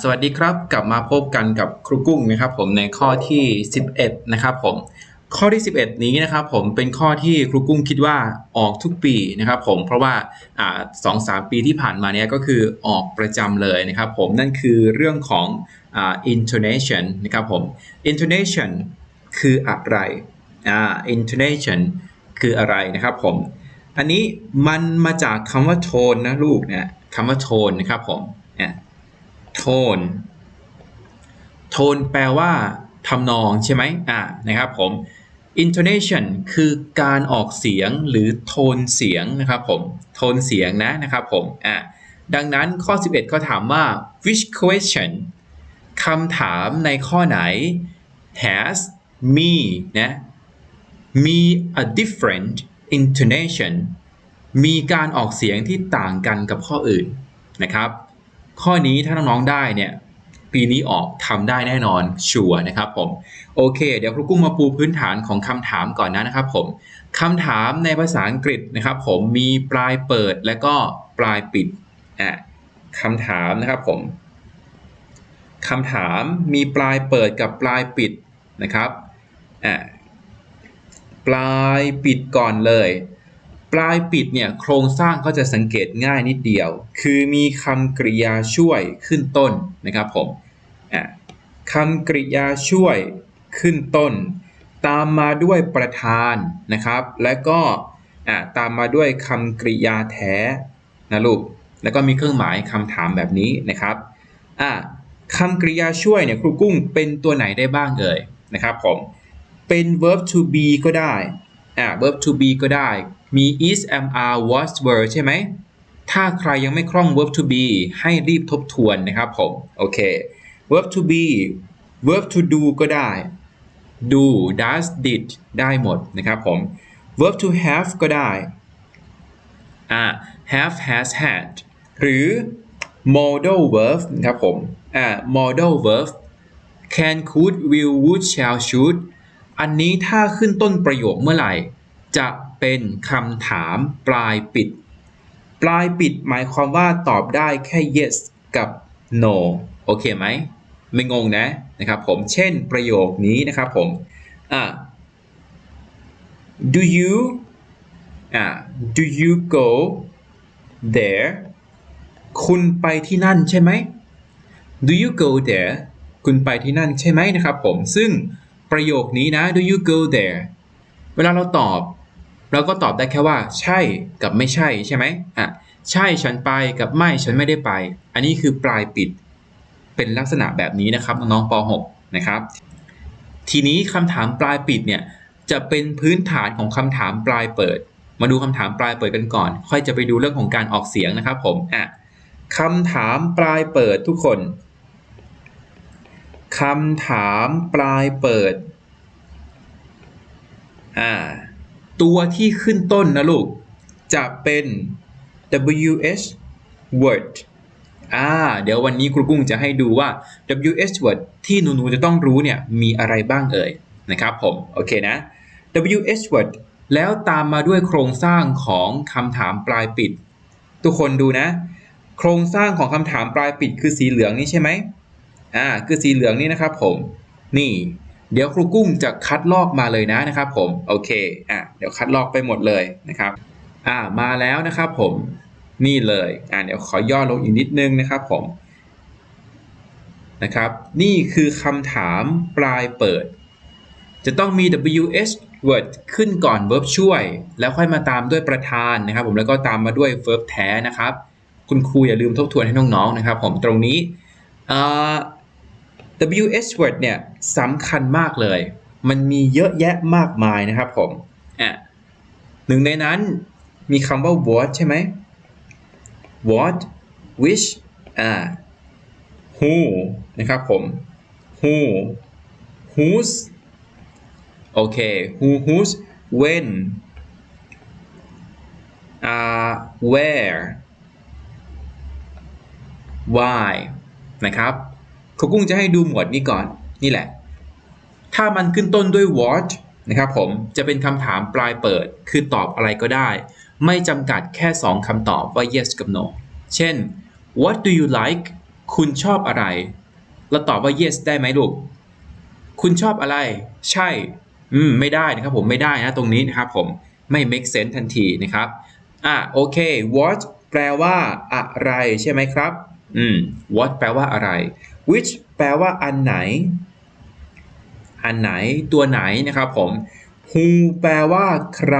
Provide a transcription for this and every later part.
สวัสดีครับกลับมาพบกันกับครูกุ้งนะครับผมในข้อที่ 11 นะครับผมข้อที่ 11 นี้นะครับผมเป็นข้อที่ครูกุ้งคิดว่าออกทุกปีนะครับผมเพราะว่าสองสามปีที่ผ่านมาเนี้ยก็คือออกประจำเลยนะครับผมนั่นคือเรื่องของอ intonation นะครับผม intonation คืออะไรอ่า intonation คืออะไรนะครับผมอันนี้มันมาจากคำว่าโทนนะลูกเนี่ยคำว่าโทนนะครับผมเนี่ย โทน โทนแปลว่าทำนองใช่ไหมอ่านะครับผม intonation คือการออกเสียงหรือโทนเสียงนะครับผม โทนเสียงนะนะครับผม อ่าดังนั้นข้อ 11 เขาถามว่า which question คำถามในข้อไหน has me นะมี a different intonation มีการออกเสียงที่ต่างกันกับข้ออื่นนะครับ ข้อนี้ถ้าน้องๆได้เนี่ยปีนี้ออกทำได้แน่นอนชัวร์นะครับผมโอเค เดี๋ยวครูกุ้งมาปูพื้นฐานของคำถามก่อนนะนะครับผมคำถามในภาษาอังกฤษนะครับ ผมมีปลายเปิดและก็ปลายปิดอะคำถามนะครับผมคำถามมีปลายเปิดกับปลายปิดนะครับอะปลายปิดก่อนเลย ปลายปิดเนี่ยโครงสร้างเขาจะสังเกตง่ายนิดเดียว คือมีคำกริยาช่วยขึ้นต้นนะครับผมอะคำกริยาช่วยขึ้นต้น ตามมาด้วยประธานนะครับ และก็อะตามมาด้วยคำกริยาแท้นะลูกแล้วก็มีเครื่องหมายคำถามแบบนี้นะครับอะคำกริยาช่วยเนี่ยครูกุ้งเป็นตัวไหนได้บ้างเอ่ยนะครับผมเป็น verb to be ก็ได้อ่า verb to be ก็ได้ มี is am are was were ใช่ไหม ถ้าใครยังไม่คล่อง verb to be ให้รีบทบทวนนะครับผม โอเค verb to be verb to do ก็ได้ do does did ได้หมดนะครับผม verb to have ก็ได้อ่า have has had หรือ modal verb นะครับผมอ่า modal verb can could will would shall should อันนี้ถ้าขึ้นต้นประโยคเมื่อไหร่ จะ เป็นคำถามปลายปิด ปลายปิดหมายความว่าตอบได้แค่ yes กับ no โอเคไหม ไม่งงนะนะครับผม เช่นประโยคนี้นะครับผมอ่า do you อ่า do you go there คุณไปที่นั่นใช่ไหม do you go there คุณไปที่นั่นใช่ไหมนะครับผม ซึ่งประโยคนี้นะ do you go there เวลาเราตอบ เราก็ตอบได้แค่ว่า ใช่กับไม่ใช่ใช่ไหมอะใช่ฉันไปกับไม่ฉันไม่ได้ไป อันนี้คือปลายปิดเป็นลักษณะแบบนี้นะครับน้องป .6 นะครับ ทีนี้คำถามปลายปิดเนี่ยจะเป็นพื้นฐานของคำถามปลายเปิด มาดูคำถามปลายเปิดกันก่อน ค่อยจะไปดูเรื่องของการออกเสียงนะครับผมอะคำถามปลายเปิดทุกคนคำถามปลายเปิด อ่า ตัวที่ขึ้นต้นนะลูก จะเป็น WH word อ่าเดี๋ยววันนี้ครูกุ้งจะให้ดูว่า WH word ที่หนูๆจะต้องรู้เนี่ยมีอะไรบ้างเอ่ยนะครับผม โอเคนะ WH word แล้วตามมาด้วยโครงสร้างของคำถามปลายปิด ทุกคนดูนะ โครงสร้างของคำถามปลายปิดคือสีเหลืองนี่ใช่ไหมอ่าคือสีเหลืองนี่นะครับผม นี่ เดี๋ยวครูกุ้งจะคัดลอกมาเลยนะนะครับผมโอเคอะเดี๋ยวคัดลอกไปหมดเลยนะครับอ่ามาแล้วนะครับผมนี่เลยอ่าเดี๋ยวขอย่อลงอีกนิดนึงนะครับผมนะครับนี่คือคำถามปลายเปิด จะต้องมี WH word ขึ้นก่อน verb ช่วย แล้วค่อยมาตามด้วยประธานนะครับ ผมแล้วก็ตามมาด้วย verb แท้นะครับ คุณครูอย่าลืมทบทวนให้น้องๆนะครับ ผมตรงนี้อ่า WH word เนี่ยสำคัญมากเลย มันมีเยอะแยะมากมายนะครับผมอะหนึ่งในนั้นมีคำว่า what ใช่ไหม what which อ่า who นะครับผม who whose โอเค who whose when อ่า where why นะครับ ครูกุ้งจะให้ดูหมวดนี้ก่อนนี่แหละ ถ้ามันขึ้นต้นด้วย what นะครับผมจะเป็นคำถามปลายเปิด คือตอบอะไรก็ได้ ไม่จำกัดแค่ 2คำตอบว่า yes กับ no เช่น what do you like คุณชอบอะไร เราตอบว่า yes ได้ไหมลูก คุณชอบอะไร ใช่ อืม ไม่ได้นะครับผม ไม่ได้นะตรงนี้นะครับผม ไม่ make sense ทันทีนะครับ อะ โอเค what แปลว่าอะไรใช่ไหมครับ อืม what แปลว่าอะไร which แปลว่าอันไหน อันไหนตัวไหนนะครับผม who แปลว่าใคร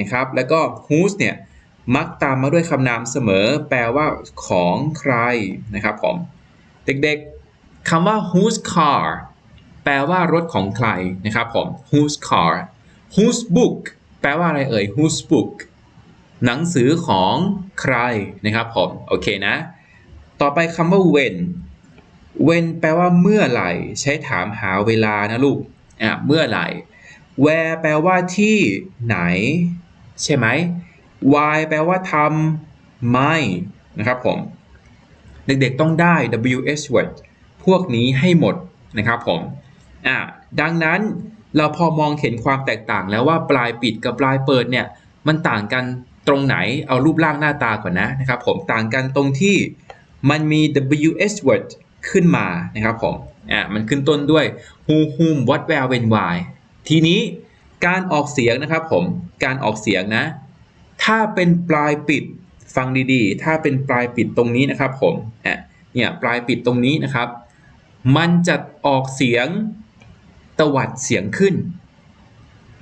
นะครับ แล้วก็ whose เนี่ยมักตามมาด้วยคำนามเสมอ แปลว่าของใครนะครับผม เด็กๆคำว่า whose car แปลว่ารถของใครนะครับผม whose car whose book แปลว่าอะไรเอ่ย whose book หนังสือของใครนะครับผม โอเคนะ ต่อไปคำว่า when when แปลว่าเมื่อไหร่ ใช้ถามหาเวลานะลูกอะเมื่อไหร่ where แปลว่าที่ไหน ใช่ไหม why แปลว่าทำไม่นะครับผม เด็กๆต้องได้ WH word พวกนี้ให้หมดนะครับผมอะดังนั้นเราพอมองเห็นความแตกต่างแล้วว่าปลายปิดกับปลายเปิดเนี่ย มันต่างกันตรงไหนเอารูปร่างหน้าตาก่อนนะนะครับผมต่างกันตรงที่มันมี WH word ขึ้นมานะครับผมอะมันขึ้นต้นด้วย who whom what where when why ทีนี้การออกเสียงนะครับผมการออกเสียงนะ ถ้าเป็นปลายปิดฟังดีๆ ถ้าเป็นปลายปิดตรงนี้นะครับผมอะเนี่ยปลายปิดตรงนี้นะครับ มันจะออกเสียงตวัดเสียงขึ้น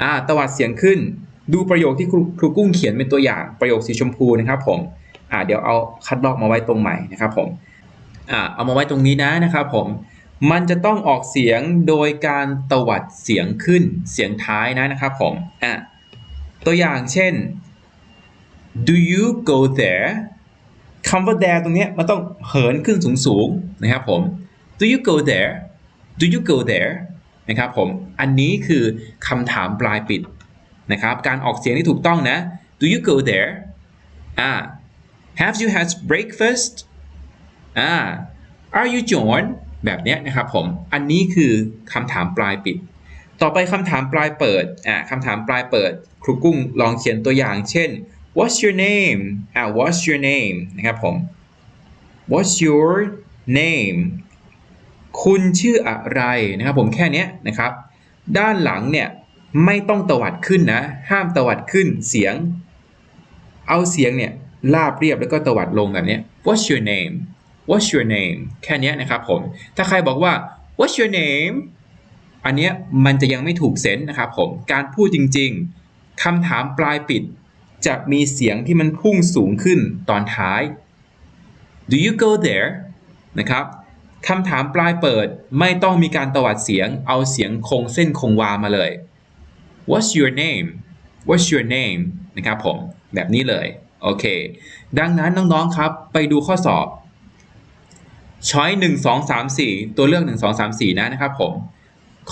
อ่าตวัดเสียงขึ้น ดูประโยคที่ครูครูกุ้งเขียนเป็นตัวอย่างประโยคสีชมพูนะครับผมอ่าเดี๋ยวเอาคัดลอกมาไว้ตรงใหม่นะครับผม อ่าเอามาไว้ตรงนี้นะนะครับผมมันจะต้องออกเสียงโดยการตวัดเสียงขึ้นเสียงท้ายนะนะครับผมอะตัวอย่างเช่น do you go there คำว่า there ตรงนี้มันต้องเหินขึ้นสูงๆนะครับผม do you go there do you go there นะครับผมอันนี้คือคำถามปลายปิดนะครับการออกเสียงที่ถูกต้องนะ do you go there อ่า have you had breakfast อ่า are you John แบบนี้นะครับผม อันนี้คือคำถามปลายปิด ต่อไปคำถามปลายเปิด อ่าคำถามปลายเปิด ครูกุ้งลองเขียนตัวอย่าง เช่น what's your name อ่า what's your name นะครับผม what's your name คุณชื่ออะไรนะครับผมแค่นี้นะครับ ด้านหลังเนี่ยไม่ต้องตวัดขึ้นนะ ห้ามตวัดขึ้นเสียง เอาเสียงเนี่ยลาบเรียบแล้วก็ตวัดลงแบบนี้ what's your name what's your name แค่นี้นะครับผม ถ้าใครบอกว่า what's your name อันเนี้ยมันจะยังไม่ถูกเซนส์นะครับผม การพูดจริงๆคำถามปลายปิด จะมีเสียงที่มันพุ่งสูงขึ้นตอนท้าย do you go there นะครับคำถามปลายเปิดไม่ต้องมีการตวัดเสียง เอาเสียงคงเส้นคงวามาเลย what's your name what's your name นะครับผม แบบนี้เลย โอเค ดังนั้นน้องๆครับ ไปดูข้อสอบ ช้อย1 2 3 4ตัวเลือก1 2 3 4นะนะครับผม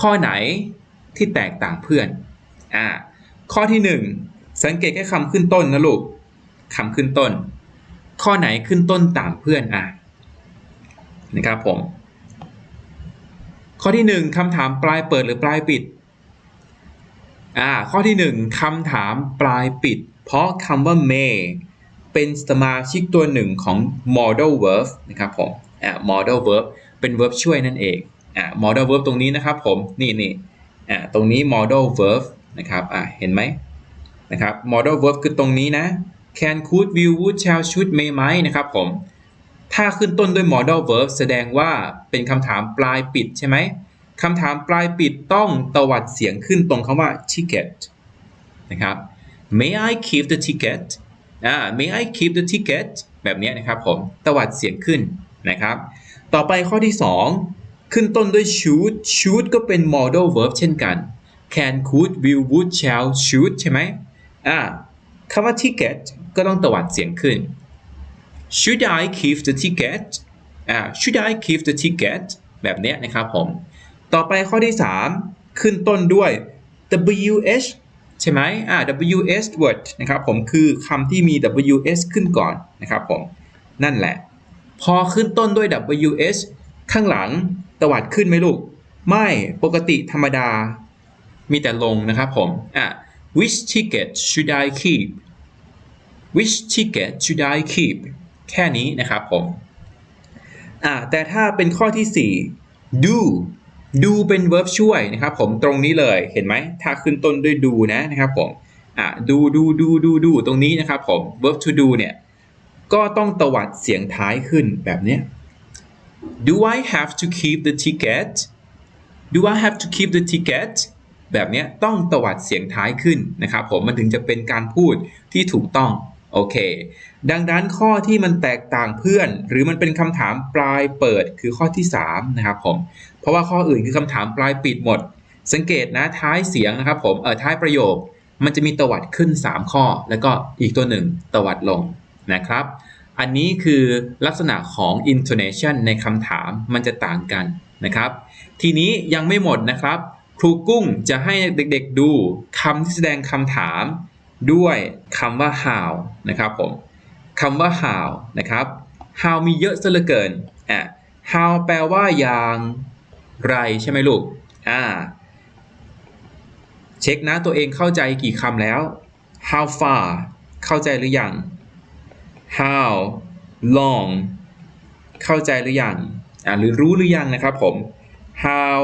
ข้อไหนที่แตกต่างเพื่อนอ่าข้อที่1สังเกตแค่คำขึ้นต้นนะลูกคำขึ้นต้น ข้อไหนขึ้นต้นต่างเพื่อนอะนะครับผม ข้อที่1คำถามปลายเปิดหรือปลายปิดอ่าข้อที่1คำถามปลายปิด เพราะคำว่า may เป็นสมาชิกตัวหนึ่งของ modal verb นะครับผม อ่า modal verb เป็น verb ช่วยนั่นเองอ่า modal verb ตรงนี้นะครับผมนี่นี่อ่าตรงนี้ modal verb นะครับอ่าเห็นไหมนะครับ modal verb คือตรงนี้นะ can could will would shall should may might นะครับผมถ้าขึ้นต้นด้วย modal verb แสดงว่าเป็นคำถามปลายปิดใช่ไหมคำถามปลายปิดต้องตวัดเสียงขึ้นตรงคำว่า ticket นะครับ may I keep the ticket อ่า may I keep the ticket แบบนี้นะครับผมตวัดเสียงขึ้น นะครับ ต่อไปข้อที่ 2 ขึ้นต้นด้วย should should ก็เป็น modal verb เช่นกัน can could will would shall should ใช่ไหมอ่าคำว่า ticket ก็ต้องตวัดเสียงขึ้น should I keep the ticket อ่า should I keep the ticket แบบนี้นะครับผม ต่อไปข้อที่ 3 ขึ้นต้นด้วย wh ใช่ไหมอ่า ws word นะครับผมคือคำที่มี ws ขึ้นก่อนนะครับผม นั่นแหละ พอขึ้นต้นด้วย ws ข้างหลังตวัดขึ้นไหมลูก ไม่ปกติธรรมดา มีแต่ลงนะครับผมอะ which ticket should I keep which ticket should I keep แค่นี้นะครับผมอ่าแต่ถ้าเป็นข้อที่ 4 do do เป็น verb ช่วยนะครับผมตรงนี้เลยเห็นไหมถ้าขึ้นต้นด้วย do นะนะครับผมอ่า do do do do do ตรงนี้นะครับผม verb to do เนี่ย ก็ต้องตวัดเสียงท้ายขึ้นแบบนี้ do I have to keep the ticket do I have to keep the ticket แบบนี้ต้องตวัดเสียงท้ายขึ้นนะครับผมมันถึงจะเป็นการพูดที่ถูกต้องโอเค ดังนั้นข้อที่มันแตกต่างเพื่อน หรือมันเป็นคำถามปลายเปิดคือข้อที่ 3 นะครับผม เพราะว่าข้ออื่นคือคำถามปลายปิดหมด สังเกตนะท้ายเสียงนะครับผมเออท้ายประโยค มันจะมีตวัดขึ้น 3 ข้อ แล้วก็อีกตัวหนึ่งตวัดลง นะครับ อันนี้คือลักษณะของ intonation ในคำถามมันจะต่างกันนะครับ ทีนี้ยังไม่หมดนะครับ ครูกุ้งจะให้เด็กๆดูคำที่แสดงคำถาม ด้วยคำว่า how นะครับผมคำว่า how นะครับ how มีเยอะซะเหลือเกินอะ how แปลว่าอย่างไรใช่ไหมลูกอ่าเช็คนะตัวเองเข้าใจกี่คำแล้ว how far เข้าใจหรือยัง how long เข้าใจหรือยังอ่าหรือรู้หรือยังนะครับผม how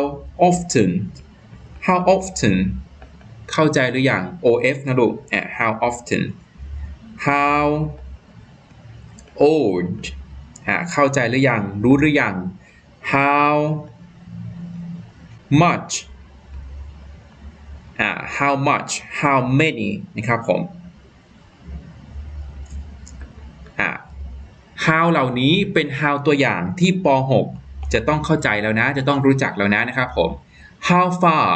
often how often เข้าใจหรือยัง of นะลูกอะ how often how old อะเข้าใจหรือยัง รู้หรือยัง how much อะ how much how many นะครับผม อะ how เหล่านี้เป็น how ตัวอย่างที่ป .6 จะต้องเข้าใจแล้วนะ จะต้องรู้จักแล้วนะนะครับผม how far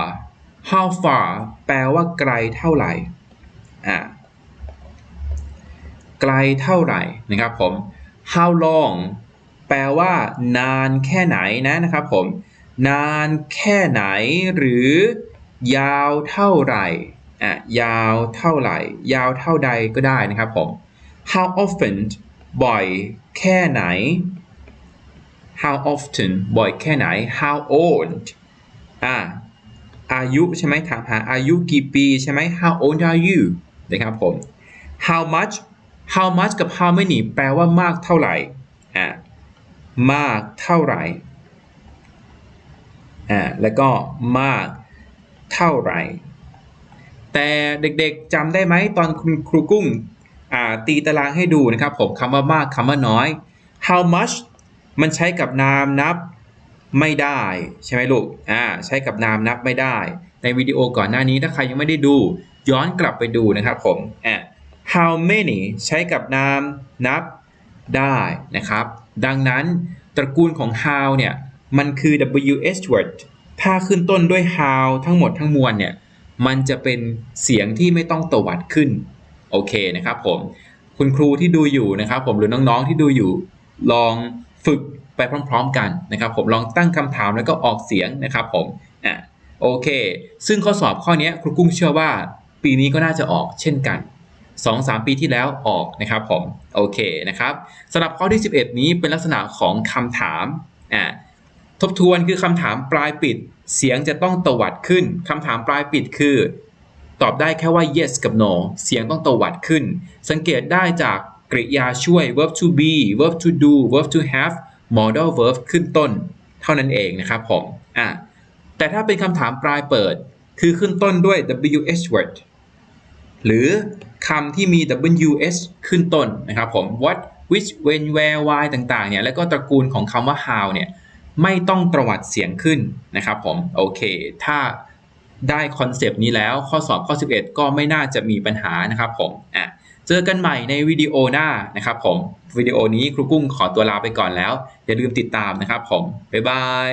how far แปลว่าไกลเท่าไหร่ อ่าไกลเท่าไหร่นะครับผม how long แปลว่า นานแค่ไหนนะนะครับผม นานแค่ไหน หรือ ยาวเท่าไหร่ อะ ยาวเท่าไหร่ ยาวเท่าใดก็ได้นะครับผม how often บ่อย แค่ไหน how often บ่อยแค่ไหน how old อ่าอายุใช่ไหมถามหาอายุกี่ปีใช่ไหม how old are you นะครับผม how much how much กับ how many แปลว่ามากเท่าไหร่อ่ามากเท่าไหร่อ่าแล้วก็มากเท่าไหร่ แต่เด็กๆจำได้ไหมตอนคุณครูกุ้ง ตีตารางให้ดูนะครับผมคำว่ามากคำว่าน้อย how much มันใช้กับนามนับไม่ได้ ใช่ไหมลูกอ่าใช้กับนามนับไม่ได้ ในวิดีโอก่อนหน้านี้ถ้าใครยังไม่ได้ดู ย้อนกลับไปดูนะครับผมอ่า how many ใช้กับนามนับได้นะครับ ดังนั้นตระกูลของ how เนี่ย มันคือ wh word ถ้าขึ้นต้นด้วย how ทั้งหมดทั้งมวลเนี่ย มันจะเป็นเสียงที่ไม่ต้องตวัดขึ้น โอเคนะครับผมคุณครูที่ดูอยู่นะครับผมหรือน้องๆที่ดูอยู่ลองฝึกไปพร้อม ๆ กันนะครับ ผมลองตั้งคำถามแล้วก็ออกเสียงนะครับผมอะโอเค ซึ่งข้อสอบข้อนี้ครูกุ้งเชื่อว่า ปีนี้ก็น่าจะออกเช่นกัน2-3 ปีที่แล้วออกนะครับผมโอเคนะครับสำหรับข้อที่ 11 นี้เป็นลักษณะของคำถามอะทบทวนคือคำถามปลายปิด เสียงจะต้องตวัดขึ้นคำถามปลายปิดคือ ตอบได้แค่ว่า yes กับ no เสียงต้องตวัดขึ้น สังเกตได้จากกริยาช่วย verb to be verb to do verb to have modal verb ขึ้นต้น เท่านั้นเองนะครับผมอะแต่ถ้าเป็นคำถามปลายเปิด คือขึ้นต้นด้วย wh word หรือคำที่มี ws ขึ้นต้นนะครับผม what which when where why ต่างๆเนี่ยแล้วก็ตระกูลของคำว่า how เนี่ยไม่ต้องตวัดเสียงขึ้นนะครับผม โอเค ถ้า ได้คอนเซปต์นี้แล้วข้อสอบข้อ 11 ก็ไม่น่าจะมีปัญหานะครับผมอะเจอกันใหม่ในวิดีโอหน้านะครับผมวิดีโอนี้ครูกุ้งขอตัวลาไปก่อนแล้ว อย่าลืมติดตามนะครับผมบ๊ายบาย